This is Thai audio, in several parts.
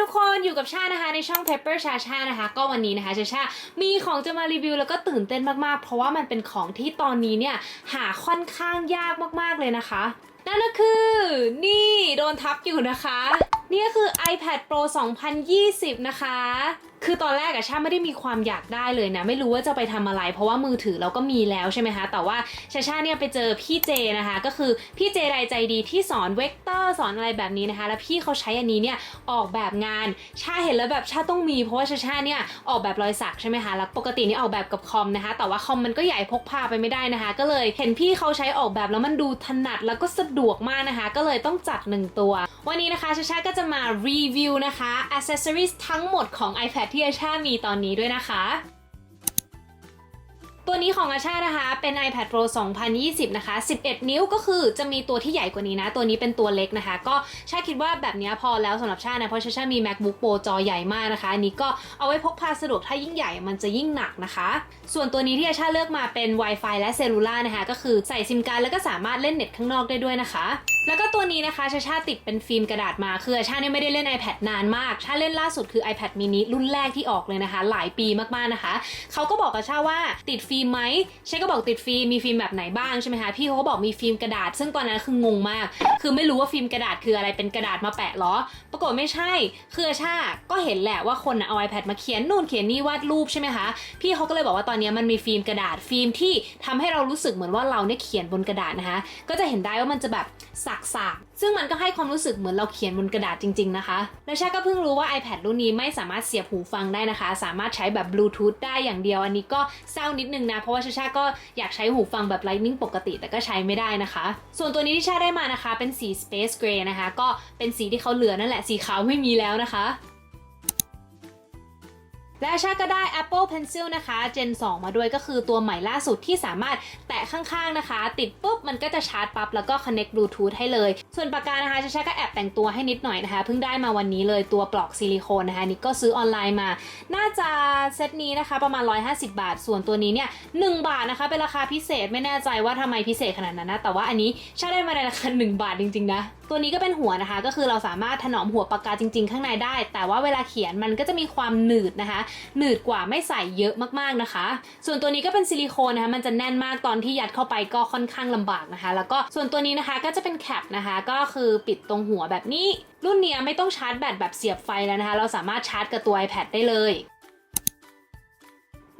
ทุกคนอยู่กับชานะคะในช่อง Pepper ชาชานะคะ ก็วันนี้นะคะชาชามีของจะมารีวิวแล้วก็ตื่นเต้นมากๆ เพราะว่ามันเป็นของที่ตอนนี้เนี่ยหาค่อนข้างยากมากๆเลยนะคะ นั่นก็คือนี่โดนทับอยู่นะคะ นี่ก็คือ iPad Pro 2020 นะคะ คือตอนแรกอะชาไม่ได้มีความอยากได้เลยนะ ไม่รู้ว่าจะไปทำอะไร เพราะว่ามือถือเราก็มีแล้วใช่ไหมคะแต่ว่าชาชาเนี่ยไปเจอพี่เจนะคะ ก็คือพี่เจไรใจดีที่สอนเวกเตอร์สอนอะไรแบบนี้นะคะ แล้วพี่เขาใช้อันนี้เนี่ยออกแบบงานชาเห็นแล้วแบบชาต้องมี เพราะว่าชาชาเนี่ยออกแบบรอยสักใช่ไหมคะแล้วปกตินี่ออกแบบกับคอมนะคะ แต่ว่าคอมมันก็ใหญ่พกพาไปไม่ได้นะคะ ก็เลยเห็นพี่เขาใช้ออกแบบแล้วมันดูถนัดแล้วก็สะดวกมากนะคะ ก็เลยต้องจัดหนึ่งตัว วันนี้นะคะชาชาก็จะมารีวิวนะคะ accessories ทั้งหมดของ iPad ที่อาชามีตอนนี้ด้วยนะคะ ตัวนี้ของอาชานะคะ เป็น iPad Pro 2020 นะคะ 11 นิ้วก็คือจะมีตัวที่ใหญ่กว่านี้นะ ตัวนี้เป็นตัวเล็กนะคะ ก็ชาคิดว่าแบบนี้พอแล้วสำหรับชานะ เพราะชาชามี MacBook Pro จอใหญ่มากนะคะ อันนี้ก็เอาไว้พกพาสะดวก ถ้ายิ่งใหญ่มันจะยิ่งหนักนะคะ ส่วนตัวนี้ที่อาชาเลือกมาเป็น Wi-Fi และเซลลูล่านะคะ ก็คือใส่ซิมการ์ดแล้วก็สามารถเล่นเน็ตข้างนอกได้ด้วยนะคะแล้วก็ตัวนี้นะคะชาชาติดเป็นฟิล์มกระดาษมา คือชาเนี่ยไม่ได้เล่น iPad นานมาก ชาเล่นล่าสุดคือ iPad mini รุ่นแรกที่ออกเลยนะคะ หลายปีมากๆนะคะ เขาก็บอกกับชาว่าติดฟิล์มไหมชาก็บอกติดฟิล์มมีฟิล์มแบบไหนบ้างใช่ไหมคะ พี่เขาก็บอกมีฟิล์มกระดาษ ซึ่งตอนนั้นคืองงมาก คือไม่รู้ว่าฟิล์มกระดาษคืออะไร เป็นกระดาษมาแปะหรอ ปรากฏไม่ใช่ คือชาก็เห็นแหละว่าคนเอา iPad มาเขียนนู่นเขียนนี่วาดรูปใช่ไหมคะ พี่เขาก็เลยบอกว่าตอนนี้มันมีฟิล์มกระดาษฟิล์มที่ทำให้เรารู้สึกเหมือนว่าเราเนี่ยเขียนบนกระดาษนะคะ ก็จะเห็นได้ว่ามันจะแบบสักๆ ซึ่งมันก็ให้ความรู้สึกเหมือนเราเขียนบนกระดาษจริง ๆ นะคะ และชาก็เพิ่งรู้ว่า iPad รุ่นนี้ไม่สามารถเสียบหูฟังได้นะคะ สามารถใช้แบบบลูทูธได้อย่างเดียว อันนี้ก็เศร้านิดนึงนะ เพราะว่าชาชาก็อยากใช้หูฟังแบบ Lightning ปกติ แต่ก็ใช้ไม่ได้นะคะ ส่วนตัวนี้ที่ชาได้มานะคะ เป็นสี Space Gray นะคะ ก็เป็นสีที่เขาเหลือนั่นแหละ สีขาวไม่มีแล้วนะคะ และชาก็ได้ Apple Pencil นะคะ Gen 2 มาด้วยก็คือตัวใหม่ล่าสุดที่สามารถแตะข้างๆนะคะ ติดปุ๊บ มันก็จะชาร์จปั๊บ แล้วก็ connect Bluetooth ให้เลย ส่วนปากกานะคะชาชาก็แอบแต่งตัวให้นิดหน่อยนะคะ เพิ่งได้มาวันนี้เลยตัวปลอกซิลิโคนนะคะ นี่ก็ซื้อออนไลน์มา น่าจะเซตนี้นะคะ ประมาณ 150 บาท ส่วนตัวนี้เนี่ย1บาทนะคะ เป็นราคาพิเศษไม่แน่ใจว่าทำไมพิเศษขนาดนั้นนะแต่ว่าอันนี้ชาได้มาในราคา1บาทจริงๆนะตัวนี้ก็เป็นหัวนะคะ ก็คือเราสามารถถนอมหัวปากกาจริง ๆ ข้างในได้ แต่ว่าเวลาเขียนมันก็จะมีความหนืดนะคะหนืดกว่าไม่ใส่เยอะมากๆนะคะ ส่วนตัวนี้ก็เป็นซิลิโคนนะคะมันจะแน่นมากตอนที่ยัดเข้าไปก็ค่อนข้างลำบากนะคะ แล้วก็ส่วนตัวนี้นะคะก็จะเป็นแคปนะคะก็คือปิดตรงหัวแบบนี้ รุ่นเนี้ยไม่ต้องชาร์จแบตแบบเสียบไฟแล้วนะคะ เราสามารถชาร์จกับตัว iPad ได้เลย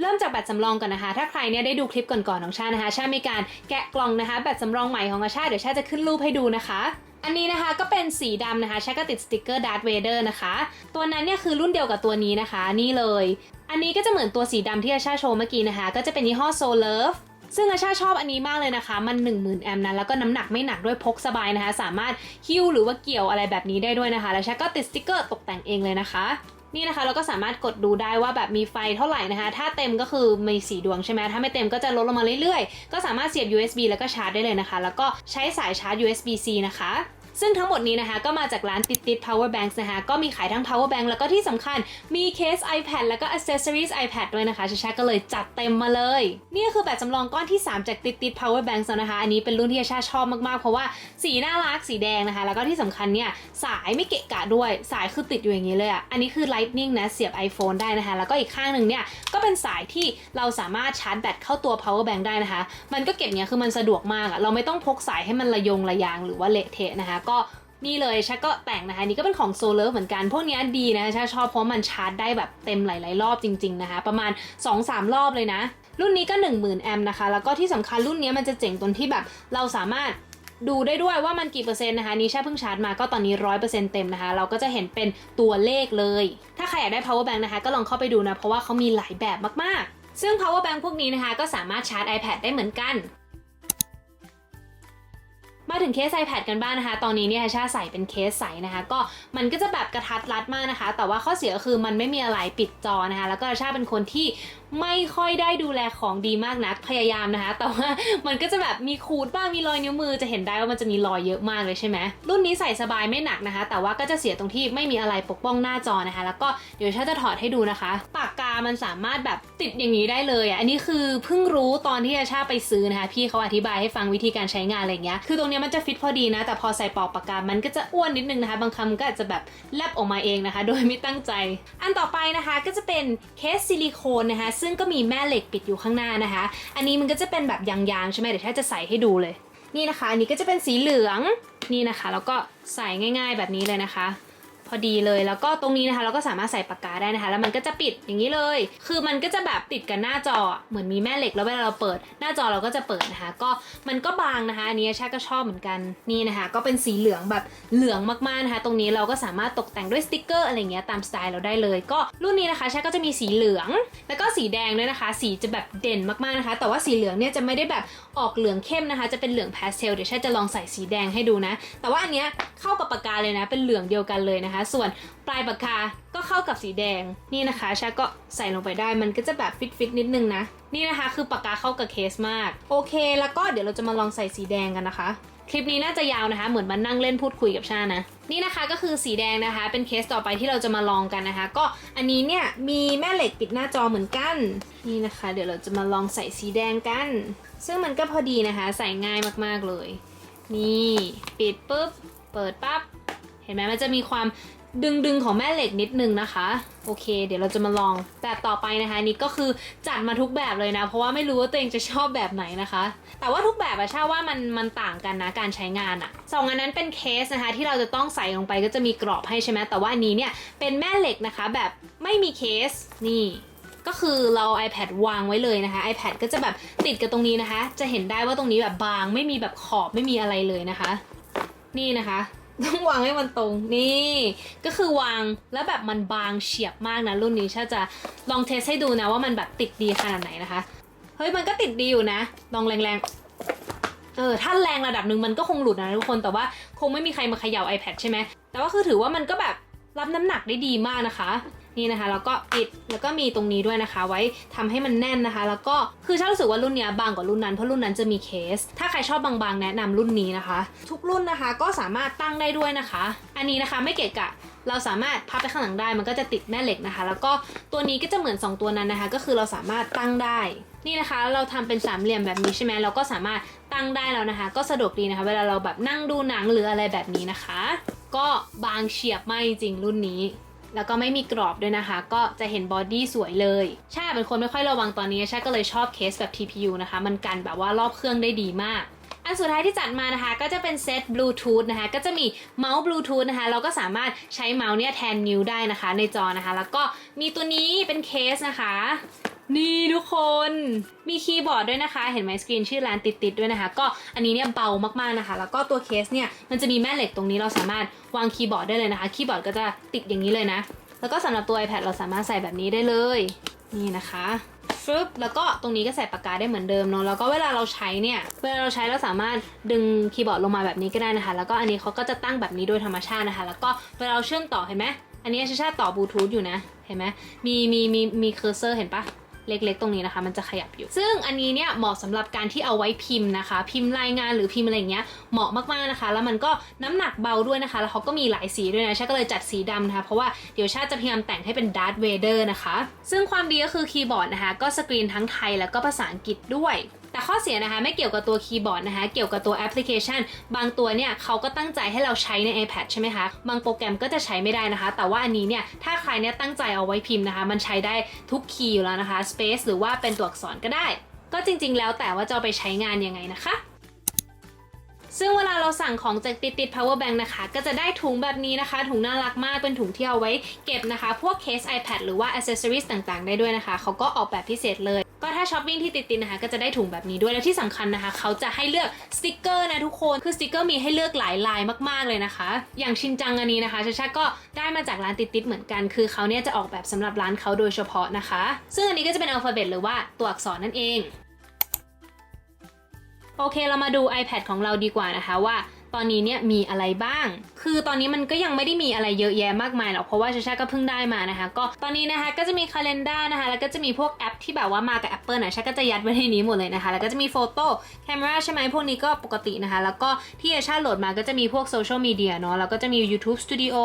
เริ่มจากแบตสำรองก่อนนะคะ ถ้าใครเนี่ยได้ดูคลิปก่อนๆของชานะคะ ชามีการแกะกล่องนะคะ แบตสำรองใหม่ของอาชาเดี๋ยวชาจะขึ้นรูปให้ดูนะคะ อันนี้นะคะก็เป็นสีดำนะคะชาก็ติดสติกเกอร์ดาร์ธเวเดอร์นะคะ ตัวนั้นเนี่ยคือรุ่นเดียวกับตัวนี้นะคะ นี่เลย อันนี้ก็จะเหมือนตัวสีดำที่อาชาโชว์เมื่อกี้นะคะ ก็จะเป็นยี่ห้อโซเลิฟซึ่งอาชาชอบอันนี้มากเลยนะคะ มัน 10,000 แอมป์นะแล้วก็น้ำหนักไม่หนักด้วยพกสบายนะคะ สามารถหิ้วหรือว่าเกี่ยวอะไรแบบนี้ได้ด้วยนะคะ แล้วชาก็ติดสติกเกอร์ตกแต่งเองเลยนะคะ นี่นะคะเราก็สามารถกดดูได้ว่าแบบมีไฟเท่าไหร่นะคะ ถ้าเต็มก็คือมีสีดวงใช่ไหมถ้าไม่เต็มก็จะลดลงมาเรื่อยๆ ก็สามารถเสียบ USB แล้วก็ชาร์จได้เลยนะคะ แล้วก็ใช้สายชาร์จ USB-C นะคะ ซึ่งทั้งหมดนี้นะคะก็มาจากร้านติดติด power banks นะคะก็มีขายทั้ง power bank แล้วก็ที่สำคัญมีเคส iPad แล้วก็ accessories iPad ด้วยนะคะชาชาก็เลยจัดเต็มมาเลย นี่คือแบบจำลองก้อนที่ 3 จากติดติด power banks แล้วนะคะ อันนี้เป็นรุ่นที่ชาชอบมากๆ เพราะว่าสีน่ารักสีแดงนะคะ แล้วก็ที่สำคัญเนี่ยสายไม่เกะกะด้วยสายคือติดอยู่อย่างนี้เลยอะอันนี้คือ lightning นะเสียบ iPhone ได้นะคะ แล้วก็อีกข้างหนึ่งเนี่ยก็เป็นสายที่เราสามารถชาร์จแบตเข้าตัว power bank ได้นะคะ มันก็เก็บเนี่ยคือมันสะดวกมากอะเราไม่ต้องพกสายให้มันระยงระยางหรือว่าเละเทะนะคะก็นี่เลยชาก็แต่งนะคะนี่ก็เป็นของโซเลอร์เหมือนกันพวกนี้ดีนะชาชอบเพราะมันชาร์จได้แบบเต็มหลาย ๆ รอบจริง ๆ นะคะ ประมาณ 2-3 รอบเลยนะ รุ่นนี้ก็ 10,000 แอมป์นะคะ แล้วก็ที่สำคัญรุ่นนี้มันจะเจ๋งตรงที่แบบเราสามารถดูได้ด้วยว่ามันกี่เปอร์เซ็นต์นะคะนี่ชาเพิ่งชาร์จมาก็ตอนนี้100%เต็มนะคะ เราก็จะเห็นเป็นตัวเลขเลย ถ้าใครอยากได้ power bank นะคะ ก็ลองเข้าไปดูนะ เพราะว่าเขามีหลายแบบมากๆ ซึ่ง power bank พวกนี้นะคะ ก็สามารถชาร์จ iPad ได้เหมือนกัน มาถึงเคส iPad กันบ้างนะคะ ตอนนี้เนี่ยชาใส่เป็นเคสใสนะคะ ก็มันก็จะแบบกระทัดรัดมากนะคะ แต่ว่าข้อเสียก็คือมันไม่มีอะไรปิดจอนะคะ แล้วก็ชาเป็นคนที่ ไม่ค่อยได้ดูแลของดีมากนักพยายามนะคะ แต่ว่ามันก็จะแบบมีขูดบ้างมีรอยนิ้วมือจะเห็นได้ว่ามันจะมีรอยเยอะมากเลยใช่ไหมรุ่นนี้ใส่สบายไม่หนักนะคะ แต่ว่าก็จะเสียตรงที่ไม่มีอะไรปกป้องหน้าจอนะคะ แล้วก็เดี๋ยวชาจะถอดให้ดูนะคะ ปากกามันสามารถแบบติดอย่างนี้ได้เลยอะอันนี้คือเพิ่งรู้ตอนที่อาชาไปซื้อนะคะ พี่เขาอธิบายให้ฟังวิธีการใช้งานอะไรเงี้ยคือตรงนี้มันจะฟิตพอดีนะ แต่พอใส่ปอกปากกามันก็จะอ้วนนิดนึงนะคะ บางคำก็อาจจะแบบแลบออกมาเองนะคะ โดยไม่ตั้งใจ อันต่อไปนะคะก็จะเป็นเคสซิลิโคนนะคะซึ่งก็มีแม่เหล็กปิดอยู่ข้างหน้านะคะ อันนี้มันก็จะเป็นแบบยางๆใช่ไหมเดี๋ยวถ้าจะใส่ให้ดูเลย นี่นะคะ อันนี้ก็จะเป็นสีเหลืองนี่นะคะ แล้วก็ใส่ง่าย ๆ แบบนี้เลยนะคะ พอดีเลย แล้วก็ตรงนี้นะคะเราก็สามารถใส่ปากกาได้นะคะ แล้วมันก็จะปิดอย่างนี้เลย คือมันก็จะแบบติดกับหน้าจอเหมือนมีแม่เหล็กแล้วเวลาเราเปิด หน้าจอเราก็จะเปิดนะคะ ก็มันก็บางนะคะอันนี้ชาก็ชอบเหมือนกันนี่นะคะ ก็เป็นสีเหลืองแบบเหลืองมากๆนะคะ ตรงนี้เราก็สามารถตกแต่งด้วยสติกเกอร์อะไรเงี้ยตามสไตล์เราได้เลย ก็รุ่นนี้นะคะชาก็จะมีสีเหลือง แล้วก็สีแดงด้วยนะคะ สีจะแบบเด่นมากๆนะคะ แต่ว่าสีเหลืองเนี่ยจะไม่ได้แบบออกเหลืองเข้มนะคะ จะเป็นเหลืองพาสเทลเดี๋ยวชาจะลองใส่สีแดงให้ดูนะ แต่ว่าอันเนี้ยเข้ากับปากกาเลยนะ เป็นเหลืองเดียวกันเลยนะคะส่วนปลายปากกาก็เข้ากับสีแดงนี่นะคะชาก็ใส่ลงไปได้มันก็จะแบบฟิตฟิตนิดนึงนะ นี่นะคะคือปากกาเข้ากับเคสมาก โอเค แล้วก็เดี๋ยวเราจะมาลองใส่สีแดงกันนะคะ คลิปนี้น่าจะยาวนะคะ เหมือนมานั่งเล่นพูดคุยกับชานะนี่นะคะก็คือสีแดงนะคะ เป็นเคสต่อไปที่เราจะมาลองกันนะคะ ก็อันนี้เนี่ยมีแม่เหล็กปิดหน้าจอเหมือนกันนี่นะคะ เดี๋ยวเราจะมาลองใส่สีแดงกัน ซึ่งมันก็พอดีนะคะ ใส่ง่ายมากๆเลย นี่ ปิดปุ๊บ เปิดปั๊บ ห็นไหมมันจะมีความดึงดึงของแม่เหล็กนิดนึงนะคะ โอเค เดี๋ยวเราจะมาลองแบบต่อไปนะคะนี่ก็คือจัดมาทุกแบบเลยนะ เพราะว่าไม่รู้ว่าตัวเองจะชอบแบบไหนนะคะ แต่ว่าทุกแบบอะชาว่ามันมันต่างกันนะการใช้งานอะสองอันนั้นเป็นเคสนะคะ ที่เราจะต้องใส่ลงไปก็จะมีกรอบให้ใช่ไหมแต่ว่าอันนี้เนี่ยเป็นแม่เหล็กนะคะแบบไม่มีเคสนี่ก็คือเรา iPad วางไว้เลยนะคะ iPad ก็จะแบบติดกับตรงนี้นะคะ จะเห็นได้ว่าตรงนี้แบบบางไม่มีแบบขอบไม่มีอะไรเลยนะคะ นี่นะคะ ต้องวางให้มันตรงนี่ ก็คือวางแล้วแบบมันบางเฉียบมากนะรุ่นนี้ชาจะลองเทสให้ดูนะว่ามันแบบติดดีขนาดไหนนะคะ เฮ้ยมันก็ติดดีอยู่นะ ลองแรงๆ เออถ้าแรงระดับหนึ่งมันก็คงหลุดนะทุกคนแต่ว่าคงไม่มีใครมาเขย่า iPad ใช่ไหมแต่ว่าคือถือว่ามันก็แบบรับน้ำหนักได้ดีมากนะคะ นี่นะคะแล้วก็ปิดแล้วก็มีตรงนี้ด้วยนะคะ ไว้ทำให้มันแน่นนะคะ แล้วก็คือชารู้สึกว่ารุ่นเนี้ยบางกว่ารุ่นนั้นเพราะรุ่นนั้นจะมีเคส ถ้าใครชอบบางๆแนะนำรุ่นนี้นะคะ ทุกรุ่นนะคะก็สามารถตั้งได้ด้วยนะคะ อันนี้นะคะไม่เกะกะเราสามารถพับไปข้างหลังได้มันก็จะติดแม่เหล็กนะคะ แล้วก็ตัวนี้ก็จะเหมือน 2 ตัวนั้นนะคะ ก็คือเราสามารถตั้งได้ นี่นะคะ เราทำเป็นสามเหลี่ยมแบบนี้ใช่ไหมเราก็สามารถตั้งได้แล้วนะคะ ก็สะดวกดีนะคะ เวลาเราแบบนั่งดูหนังหรืออะไรแบบนี้นะคะ ก็บางเฉียบมากจริงรุ่นนี้ แล้วก็ไม่มีกรอบด้วยนะคะ ก็จะเห็นบอดี้สวยเลยช่เป็นคนไม่ค่อยระวังตอนนี้ช่ก็เลยชอบเคสแบบ TPU นะคะ มันกันแบบว่ารอบเครื่องได้ดีมากอันสุดท้ายที่จัดมานะคะก็จะเป็นเซตบลูทูธนะคะก็จะมีเมาส์บลูทูธนะคะเราก็สามารถใช้เมาส์เนี่ยแทนนิ้วได้นะคะในจอนะคะ แล้วก็มีตัวนี้เป็นเคสนะคะ นี่ทุกคนมีคีย์บอร์ดด้วยนะคะ เห็นไหมสกรีนชื่อร้านติดๆด้วยนะคะ ก็อันนี้เนี่ยเบามากๆนะคะ แล้วก็ตัวเคสเนี่ยมันจะมีแม่เหล็กตรงนี้เราสามารถวางคีย์บอร์ดได้เลยนะคะ คีย์บอร์ดก็จะติดอย่างนี้เลยนะ แล้วก็สำหรับตัว iPad เราสามารถใส่แบบนี้ได้เลย นี่นะคะฟึบแล้วก็ตรงนี้ก็ใส่ปากกาได้เหมือนเดิมเนาะแล้วก็เวลาเราใช้เนี่ย เวลาเราใช้เราสามารถดึงคีย์บอร์ดลงมาแบบนี้ก็ได้นะคะ แล้วก็อันนี้เขาก็จะตั้งแบบนี้โดยธรรมชาตินะคะ แล้วก็เวลาเราเชื่อมต่อเห็นไหมอันนี้ชาชาต่อบลูทูธอยู่นะ เห็นไหมมีมีมีมีเคอร์เซอร์เห็นปะ เล็กๆ ตรงนี้นะคะ มันจะขยับอยู่ ซึ่งอันนี้เนี่ยเหมาะสำหรับการที่เอาไว้พิมพ์นะคะ พิมพ์รายงานหรือพิมพ์อะไรเงี้ยเหมาะมากๆนะคะ แล้วมันก็น้ำหนักเบาด้วยนะคะ แล้วเขาก็มีหลายสีด้วยนะชาก็เลยจัดสีดำนะคะเพราะว่าเดี๋ยวชาจะพยายามแต่งให้เป็นดาร์ธเวเดอร์นะคะ ซึ่งความดีก็คือคีย์บอร์ดนะคะ ก็สกรีนทั้งไทยแล้วก็ภาษาอังกฤษด้วย แต่ข้อเสียนะคะไม่เกี่ยวกับตัวคีย์บอร์ดนะคะ เกี่ยวกับตัวแอปพลิเคชัน บางตัวเนี่ยเขาก็ตั้งใจให้เราใช้ใน iPad ใช่ไหมคะ บางโปรแกรมก็จะใช้ไม่ได้นะคะ แต่ว่าอันนี้เนี่ยถ้าใครเนี่ยตั้งใจเอาไว้พิมพ์นะคะ มันใช้ได้ทุกคีย์อยู่แล้วนะคะ Space หรือว่าเป็นตัวอักษรก็ได้ ก็จริง ๆ แล้วแต่ว่าจะไปใช้งานยังไงนะคะซึ่งเวลาเราสั่งของจากติดติด power bank นะคะ ก็จะได้ถุงแบบนี้นะคะ ถุงน่ารักมากเป็นถุงที่เอาไว้เก็บนะคะ พวกเคส iPad หรือว่า accessories ต่างๆ ได้ด้วยนะคะ เขาก็ออกแบบพิเศษเลย ก็ถ้าช้อปปิ้งที่ติดติดนะคะก็จะได้ถุงแบบนี้ด้วยและที่สำคัญนะคะเขาจะให้เลือกสติกเกอร์นะทุกคนคือสติกเกอร์มีให้เลือกหลายลายมากๆเลยนะคะ อย่างชินจังอันนี้นะคะชาชาก็ได้มาจากร้านติดติดเหมือนกัน คือเขาเนี่ยจะออกแบบสำหรับร้านเขาโดยเฉพาะนะคะ ซึ่งอันนี้ก็จะเป็นอัลฟาเบตหรือว่าตัวอักษรนั่นเอง โอเคเรามาดู iPad ของเราดีกว่านะคะว่า ตอนนี้เนี่ยมีอะไรบ้าง คือตอนนี้มันก็ยังไม่ได้มีอะไรเยอะแยะมากมายหรอกเพราะว่าชาชาก็เพิ่งได้มานะคะ ก็ตอนนี้นะคะก็จะมี calendar นะคะ แล้วก็จะมีพวกแอปที่แบบว่ามากับ Apple นะชาก็จะยัดไว้ในนี้หมดเลยนะคะ แล้วก็จะมีโฟโต้แคม e ราใช่ไหมพวกนี้ก็ปกตินะคะ แล้วก็ที่ชาโหลดมาก็จะมีพวกโซเชียลมีเดียเนาะ แล้วก็จะมี YouTube Studio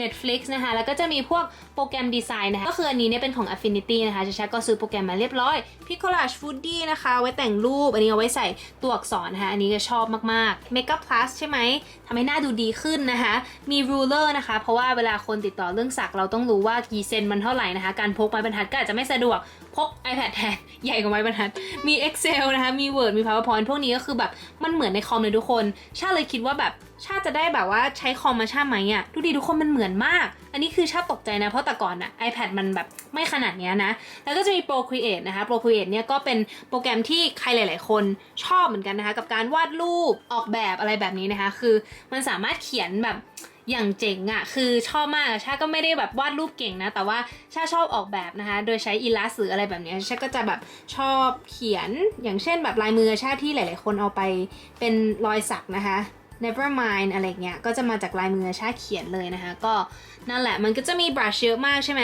Netflix นะคะ แล้วก็จะมีพวกโปรแกรมดีไซน์นะคะ ก็คืออันนี้เนี่ยเป็นของ Affinity นะคะชาชาก็ซื้อโปรแกรมมาเรียบร้อย Picolage Foodie นะคะ ไว้แต่งรูป อันนี้เอาไว้ใส่ตัวอักษรนะคะอันนี้ก็ชอบมากๆ Makeup Plus ใช่ไหมทำให้หน้าดูดีขึ้นนะคะ มี ruler นะคะ เพราะว่าเวลาคนติดต่อเรื่องสักเราต้องรู้ว่ากี่เซนมันเท่าไหร่นะคะ การพกไม้บรรทัดก็อาจจะไม่สะดวก พก iPad แทนใหญ่กว่าไม้บรรทัด มี Excel นะคะ มี Word มี PowerPoint พวกนี้ก็คือแบบมันเหมือนในคอมเลยทุกคน ชาเลยคิดว่าแบบชาจะได้แบบว่าใช้คอมมาชาไหมอะ่ะดูดีทุกคนมันเหมือนมาก นนี้คือชาตกใจนะ เพราะแต่ก่อนอะ iPad มันแบบไม่ขนาดเนี้ยนะ แล้วก็จะมี Procreate นะคะ Procreate เนี่ยก็เป็นโปรแกรมที่ใครหลาย ๆ คนชอบเหมือนกันนะคะ กับการวาดรูปออกแบบอะไรแบบนี้นะคะ คือมันสามารถเขียนแบบอย่างเจ๋งอะ่ะคือชอบมากชาก็ไม่ได้แบบวาดรูปเก่งนะ แต่ว่าชาชอบออกแบบนะคะ โดยใช้อีลาสหรืออะไรแบบนี้ชาก็จะแบบชอบเขียนอย่างเช่นแบบลายมือชาที่หลาย ๆ คนเอาไปเป็นรอยสักนะคะ never mind อะไรเงี้ย ก็จะมาจากลายมือชาเขียนเลยนะคะ ก็นั่นแหละ มันก็จะมีบรัชเยอะมากใช่ไหม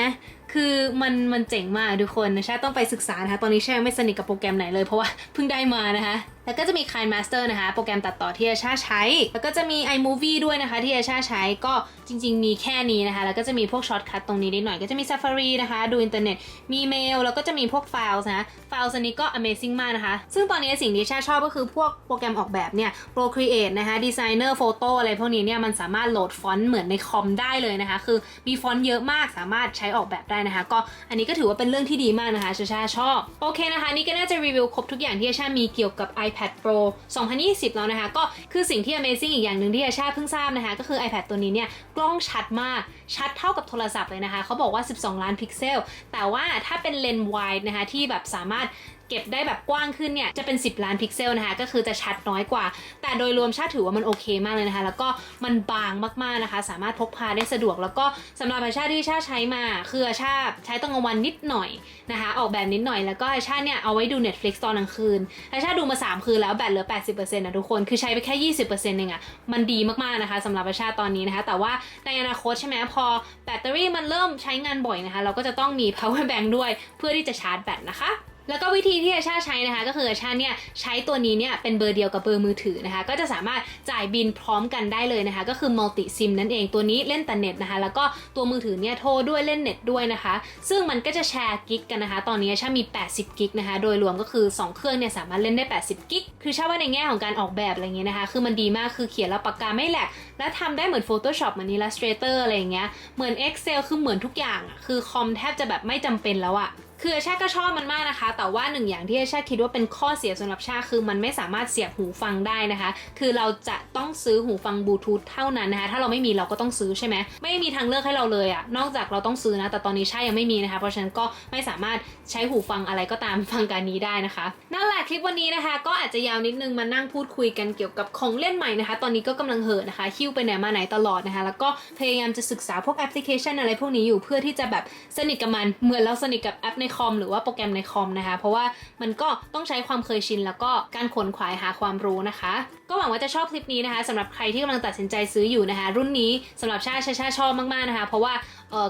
คือมันมันเจ๋งมากทุกคนชาต้องไปศึกษานะคะ ตอนนี้ชาไม่สนิทกับโปรแกรมไหนเลยเพราะว่าเพิ่งได้มานะคะ แล้วก็จะมี Kind Master นะคะ โปรแกรมตัดต่อที่อาชาใช้ แล้วก็จะมี iMovie ด้วยนะคะ ที่อาชาใช้ก็จริง ๆ มีแค่นี้นะคะ แล้วก็จะมีพวกช็อตคัทตรงนี้นิดหน่อยก็จะมี Safari นะคะ ดูอินเทอร์เน็ต มีเมล แล้วก็จะมีพวกไฟล์นะไฟล์อันนี้ก็ Amazing มากนะคะ ซึ่งตอนนี้สิ่งที่ชาชอบก็คือพวกโปรแกรมออกแบบเนี่ย Procreate นะคะ Designer Photo อะไรพวกนี้เนี่ยมันสามารถโหลดฟอนต์เหมือนในคอมได้เลยนะคะ คือมีฟอนต์เยอะมากสามารถใช้ออกแบบได้นะคะ ก็อันนี้ก็ถือว่าเป็นเรื่องที่ดีมากนะคะชาชาชอบโอเคนะคะนี่ก็น่าจะรีวิวครบทุกอย่างที่ชามีเกี่ยวกับ iPad Pro 2020 แล้วนะคะ ก็คือสิ่งที่ Amazing อีกอย่างหนึ่งที่อาชาเพิ่งทราบนะคะ ก็คือ iPad ตัวนี้เนี่ย กล้องชัดมาก ชัดเท่ากับโทรศัพท์เลยนะคะ เขาบอกว่า 12 ล้านพิกเซล แต่ว่าถ้าเป็นเลนส์ wide นะคะ ที่แบบสามารถ เก็บได้แบบกว้างขึ้นเนี่ยจะเป็น 10 ล้านพิกเซลนะคะ ก็คือจะชัดน้อยกว่า แต่โดยรวมชาติถือว่ามันโอเคมากเลยนะคะ แล้วก็มันบางมากๆนะคะ สามารถพกพาได้สะดวก แล้วก็สำหรับอาชาที่ชาใช้มา คืออาชาใช้ตอนกลางวันนิดหน่อยนะคะ ออกแบบนิดหน่อยแล้วก็อาชาเนี่ยเอาไว้ดู Netflix ตอนกลางคืนอาชาดูมา 3 คืนแล้วแบตเหลือ 80%นะทุกคนคือใช้ไปแค่ 20%เองอะมันดีมากๆนะคะสำหรับอาชาตอนนี้นะคะ แต่ว่าในอนาคตใช่ไหมพอแบตเตอรี่มันเริ่มใช้งานบ่อยนะคะ เราก็จะต้องมี power bank ด้วยเพื่อที่จะชาร์จแบตนะคะ แล้วก็วิธีที่อาชาใช้นะคะ ก็คืออาชาเนี่ยใช้ตัวนี้เนี่ยเป็นเบอร์เดียวกับเบอร์มือถือนะคะ ก็จะสามารถจ่ายบินพร้อมกันได้เลยนะคะ ก็คือ multi sim นั่นเองตัวนี้เล่นแต่เน็ตนะคะ แล้วก็ตัวมือถือเนี่ยโทรด้วยเล่นเน็ตด้วยนะคะ ซึ่งมันก็จะแชร์กิกกันนะคะ ตอนนี้อาชามี 80 กิกนะคะ โดยรวมก็คือ 2 เครื่องเนี่ยสามารถเล่นได้ 80 กิกคือชาว่าในแง่ของการออกแบบอะไรเงี้ยนะคะ คือมันดีมากคือเขียนแล้วปากกาไม่แหลกและทำได้เหมือน Photoshop เหมือน Illustrator อะไรอย่างเงี้ยเหมือน Excel คือเหมือนทุกอย่างอะคือคอมแทบจะแบบไม่จำเป็นแล้วอะคืออาชาก็ชอบมันมากนะคะ แต่ว่าหนึ่งอย่างที่อาชาคิดว่าเป็นข้อเสียสำหรับชาคือมันไม่สามารถเสียบหูฟังได้นะคะ คือเราจะต้องซื้อหูฟังบลูทูธเท่านั้นนะคะถ้าเราไม่มีเราก็ต้องซื้อใช่ไหมไม่มีทางเลือกให้เราเลยอะนอกจากเราต้องซื้อนะ แต่ตอนนี้ชายังไม่มีนะคะ เพราะฉะนั้นก็ไม่สามารถใช้หูฟังอะไรก็ตามฟังการนี้ได้นะคะนั่นแหละคลิปวันนี้นะคะ ก็อาจจะยาวนิดนึงมานั่งพูดคุยกันเกี่ยวกับของเล่นใหม่นะคะ ตอนนี้ก็กำลังเหินนะคะคิวไปไหนมาไหนตลอดนะคะ แล้วก็พยายามจะศึกษาพวกแอปพลิเคชันอะไรพวกนี้อยู่เพื่อที่จะแบบสนิทกับมันเหมือนเราสนิทกับแอปในคอมหรือว่าโปรแกรมในคอมนะคะ เพราะว่ามันก็ต้องใช้ความเคยชิน แล้วก็การขวนขวายหาความรู้นะคะ ก็หวังว่าจะชอบคลิปนี้นะคะสำหรับใครที่กำลังตัดสินใจซื้ออยู่นะคะ รุ่นนี้สำหรับชาชาชาชอบมากๆนะคะ เพราะว่า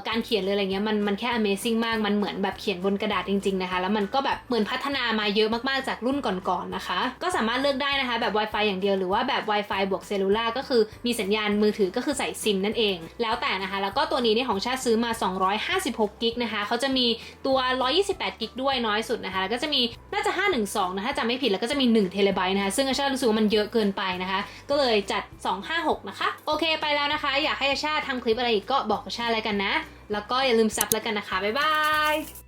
การเขียนเลยอะไรเงี้ยมันมันแค่ Amazing มากมันเหมือนแบบเขียนบนกระดาษจริงๆนะคะ แล้วมันก็แบบเหมือนพัฒนามาเยอะมากๆจากรุ่นก่อนๆนะคะ ก็สามารถเลือกได้นะคะแบบ Wi-Fi อย่างเดียวหรือว่าแบบ Wi-Fi บวกเซลลูล่าก็คือมีสัญญาณมือถือก็คือใส่ซิมนั่นเอง แล้วแต่นะคะ แล้วก็ตัวนี้เนี่ยของชาซื้อมา 256กิกนะคะเขาจะมีตัว 128กิกด้วยน้อยสุดนะคะแล้วก็จะมีน่าจะ 512นะคะจำไม่ผิดแล้วก็จะมี1เทเลไบต์นะคะซึ่งอาชารู้สึกว่ามันเยอะเกินไปนะคะ ก็เลยจัด 256 นะคะ โอเคไปแล้วนะคะ อยากให้อาชาทำคลิปอะไรอีกก็บอกอาชาอะไรกันนะ แล้วก็อย่าลืมซับแล้วกันนะคะ บ๊ายบาย